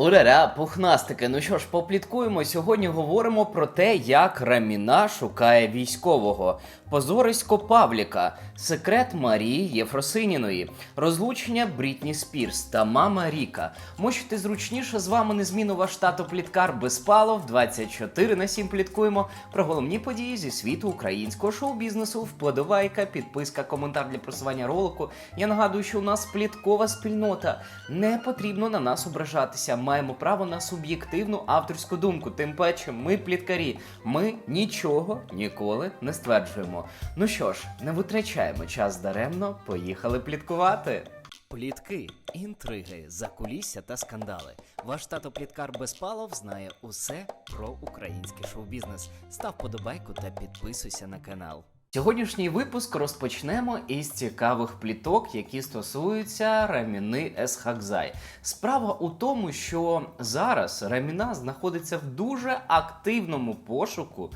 Урара, пухнастики. Ну що ж, попліткуємо. Сьогодні говоримо про те, як Раміна шукає військового, позорисько Павліка, секрет Марії Єфросиніної, розлучення Брітні Спірс та мама Ріка. Мочити зручніше з вами незмінно ваш тато Пліткар Безпалов. 24 на 7 пліткуємо про головні події зі світу українського шоу-бізнесу. Вподобайка, підписка, коментар для просування ролику. Я нагадую, що у нас пліткова спільнота. Не потрібно на нас ображатися. Маємо право на суб'єктивну авторську думку. Тим паче, ми пліткарі. Ми нічого ніколи не стверджуємо. Ну що ж, не витрачаємо час даремно. Поїхали пліткувати. Плітки, інтриги, закулісся та скандали. Ваш тато Пліткар Безпалов знає усе про український шоу-бізнес. Став подобайку та підписуйся на канал. Сьогоднішній випуск розпочнемо із цікавих пліток, які стосуються Раміни Есхакзай. Справа у тому, що зараз Раміна знаходиться в дуже активному пошуку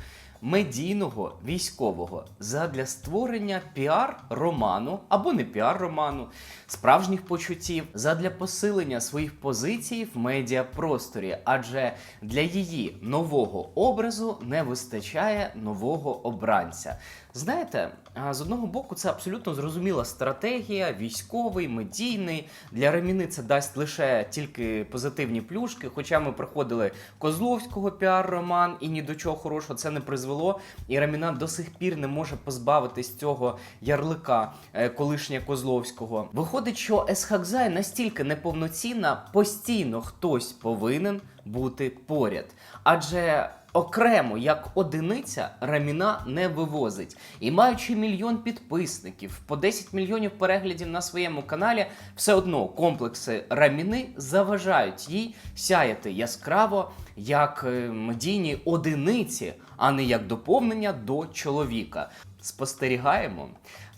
медійного військового задля створення піар-роману або не піар-роману, справжніх почуттів, задля посилення своїх позицій в медіапросторі, адже для її нового образу не вистачає нового обранця. Знаєте, з одного боку, це абсолютно зрозуміла стратегія, військовий, медійний. Для Реміни це дасть лише тільки позитивні плюшки. Хоча ми проходили Козловського піар-роман, і ні до чого хорошого це не призвело. І Реміна до сих пір не може позбавитись цього ярлика е, колишня Козловського. Виходить, що Есхакзай настільки неповноцінна, постійно хтось повинен бути поряд. Адже окремо як одиниця Раміна не вивозить. І маючи мільйон підписників, по 10 мільйонів переглядів на своєму каналі, все одно комплекси Раміни заважають їй сяяти яскраво як медійні одиниці, а не як доповнення до чоловіка. Спостерігаємо.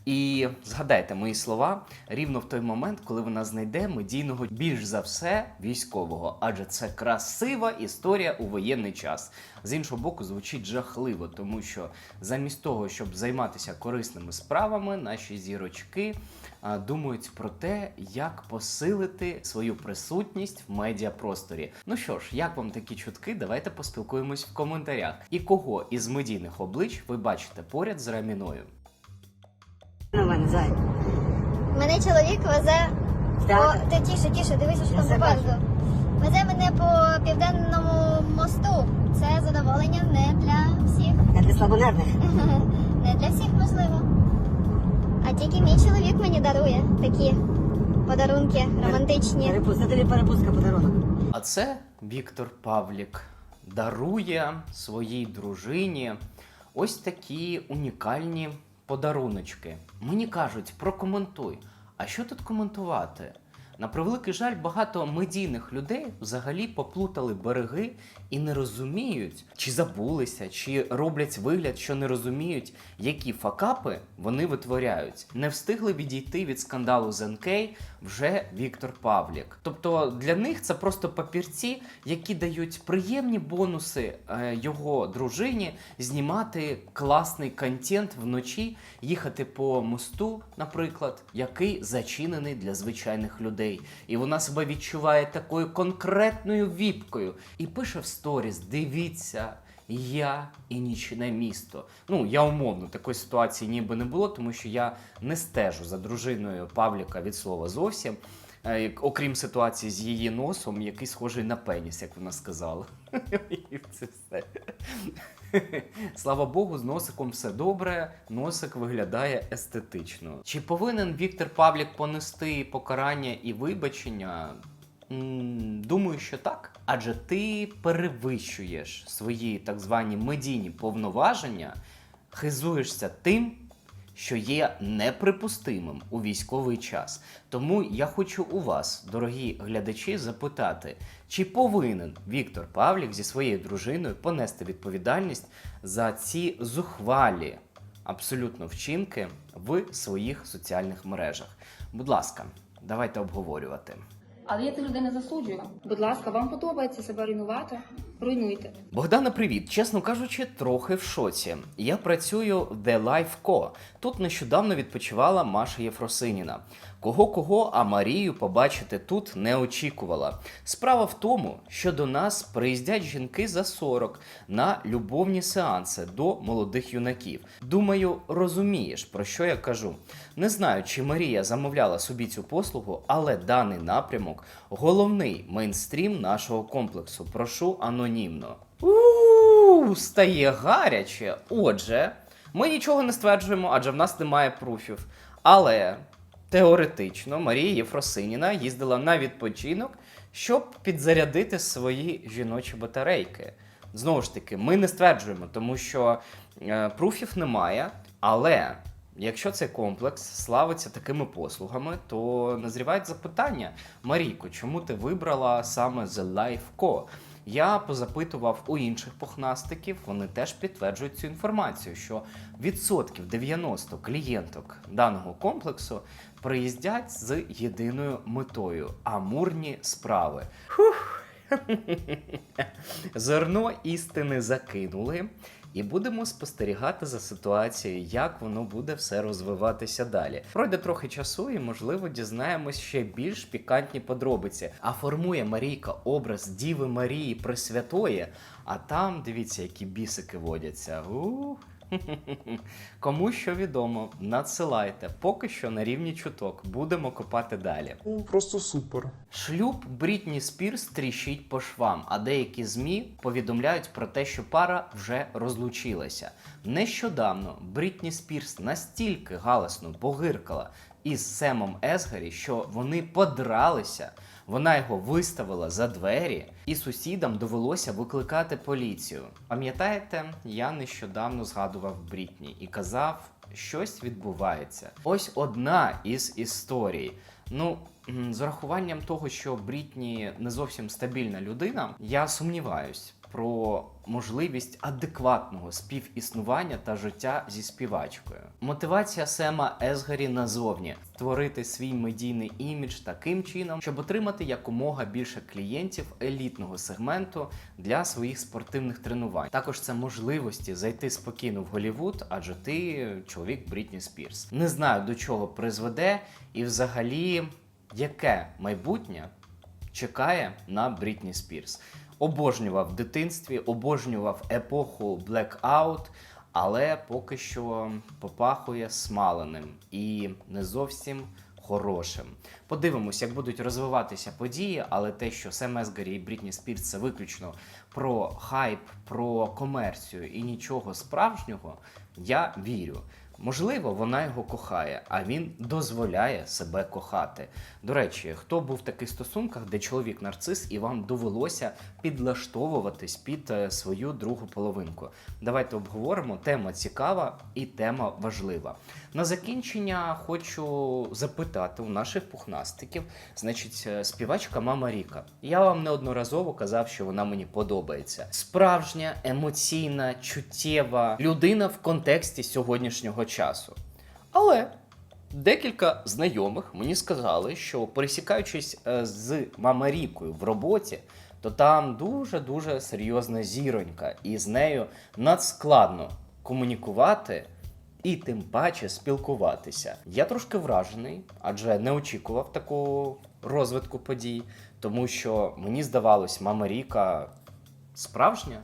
І згадайте мої слова рівно в той момент, коли вона знайде медійного більш за все військового, адже це красива історія у воєнний час. З іншого боку, звучить жахливо, тому що замість того, щоб займатися корисними справами, наші зірочки а, думають про те, як посилити свою присутність в медіапросторі. Ну що ж, як вам такі чутки? Давайте поспілкуємось в коментарях. І кого із медійних облич ви бачите поряд з Раміною? На мене, зай. Мене чоловік везе Так. по ти тіше, тіше, дивися, що Я там попереду. Везе мене по південному мосту. Це задоволення не для всіх. Я для слабонервних. Не для всіх можливо. А тільки мій чоловік мені дарує такі подарунки романтичні. Перепустка, це тобі перепустка подарунок. А це Віктор Павлік дарує своїй дружині ось такі унікальні подаруночки. Мені кажуть, прокоментуй. А що тут коментувати? На превеликий жаль, багато медійних людей взагалі поплутали береги і не розуміють, чи забулися, чи роблять вигляд, що не розуміють, які факапи вони витворяють. Не встигли відійти від скандалу з НК вже Віктор Павлік. Тобто для них це просто папірці, які дають приємні бонуси е, його дружині знімати класний контент вночі, їхати по мосту, наприклад, який зачинений для звичайних людей. І вона себе відчуває такою конкретною віпкою і пише в сторіс: дивіться. Я і нічне місто. Ну я умовно такої ситуації ніби не було, тому що я не стежу за дружиною Павліка від слова зовсім. Е, Окрім ситуації з її носом, який схожий на пеніс, як вона сказала. І це все. Слава Богу, з носиком все добре, носик виглядає естетично. Чи повинен Віктор Павлік понести покарання і вибачення? Думаю, що так. Адже ти перевищуєш свої так звані медійні повноваження, хизуєшся тим, що є неприпустимим у військовий час. Тому я хочу у вас, дорогі глядачі, запитати, чи повинен Віктор Павлік зі своєю дружиною понести відповідальність за ці зухвалі абсолютно вчинки в своїх соціальних мережах? Будь ласка, давайте обговорювати. Але я цих людей не засуджую. Будь ласка, вам подобається себе руйнувати? Руйнуйте. Богдана, привіт. Чесно кажучи, трохи в шоці. Я працюю в The Life Co. Тут нещодавно відпочивала Маша Єфросиніна. Кого кого, а Марію побачити тут не очікувала. Справа в тому, що до нас приїздять жінки за 40 на любовні сеанси до молодих юнаків. Думаю, розумієш, про що я кажу. Не знаю, чи Марія замовляла собі цю послугу, але даний напрямок головний мейнстрім нашого комплексу. Прошу анонімно. У стає гаряче. Отже, ми нічого не стверджуємо, адже в нас немає пруфів. Але теоретично Марія Єфросиніна їздила на відпочинок, щоб підзарядити свої жіночі батарейки. Знову ж таки, ми не стверджуємо, тому що е, пруфів немає. Але якщо цей комплекс славиться такими послугами, то назрівають запитання: Марійко, чому ти вибрала саме The Life Co? Я позапитував у інших пухнастиків, вони теж підтверджують цю інформацію, що відсотків 90 клієнток даного комплексу приїздять з єдиною метою амурні справи. Фух. Зерно істини закинули, і будемо спостерігати за ситуацією, як воно буде все розвиватися далі. Пройде трохи часу, і можливо дізнаємось ще більш пікантні подробиці. А формує Марійка образ Діви Марії Пресвятої, а там дивіться, які бісики водяться. Ух. Кому що відомо, надсилайте. Поки що на рівні чуток. Будемо копати далі. Ну, просто супер. Шлюб Брітні Спірс тріщить по швам, а деякі змі повідомляють про те, що пара вже розлучилася. Нещодавно Брітні Спірс настільки галасно погиркала із Семом Есгарі, що вони подралися. Вона його виставила за двері, і сусідам довелося викликати поліцію. Пам'ятаєте, я нещодавно згадував Брітні і казав, щось відбувається. Ось одна із історій. Ну, з урахуванням того, що Брітні не зовсім стабільна людина, я сумніваюсь про можливість адекватного співіснування та життя зі співачкою. Мотивація Сема Есгарі назовні створити свій медійний імідж таким чином, щоб отримати якомога більше клієнтів елітного сегменту для своїх спортивних тренувань. Також це можливості зайти спокійно в Голівуд, адже ти чоловік Брітні Спірс. Не знаю до чого призведе, і взагалі яке майбутнє чекає на Брітні Спірс. Обожнював в дитинстві, обожнював епоху Blackout, але поки що попахує смаленим і не зовсім хорошим. Подивимось, як будуть розвиватися події, але те, що Сем Есгарі і Брітні Спірс це виключно про хайп, про комерцію і нічого справжнього, я вірю. Можливо, вона його кохає, а він дозволяє себе кохати. До речі, хто був в таких стосунках, де чоловік нарцис, і вам довелося підлаштовуватись під е, свою другу половинку? Давайте обговоримо. Тема цікава і тема важлива. На закінчення хочу запитати у наших пухнастиків, значить, е, співачка Мама Ріка. Я вам неодноразово казав, що вона мені подобається. Справжня, емоційна, чуттєва людина в контексті сьогоднішнього часу. Але декілька знайомих мені сказали, що пересікаючись е, з Мамарікою в роботі, то там дуже-дуже серйозна зіронька, і з нею надскладно комунікувати і тим паче спілкуватися. Я трошки вражений, адже не очікував такого розвитку подій, тому що мені здавалось, мама Ріка справжня.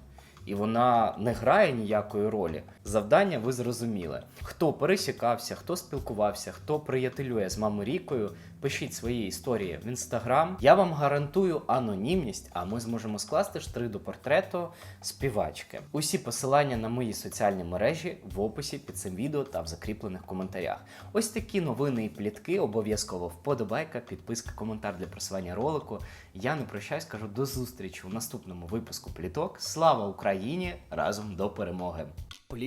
І вона не грає ніякої ролі. Завдання ви зрозуміли. Хто пересікався, хто спілкувався, хто приятелює з мамою Рікою, пишіть свої історії в інстаграм. Я вам гарантую анонімність, а ми зможемо скласти штри до портрету співачки. Усі посилання на мої соціальні мережі в описі під цим відео та в закріплених коментарях. Ось такі новини і плітки. Обов'язково вподобайка, підписка, коментар для просування ролику. Я не прощаюсь, кажу до зустрічі у наступному випуску пліток. Слава Україні! Разом до перемоги!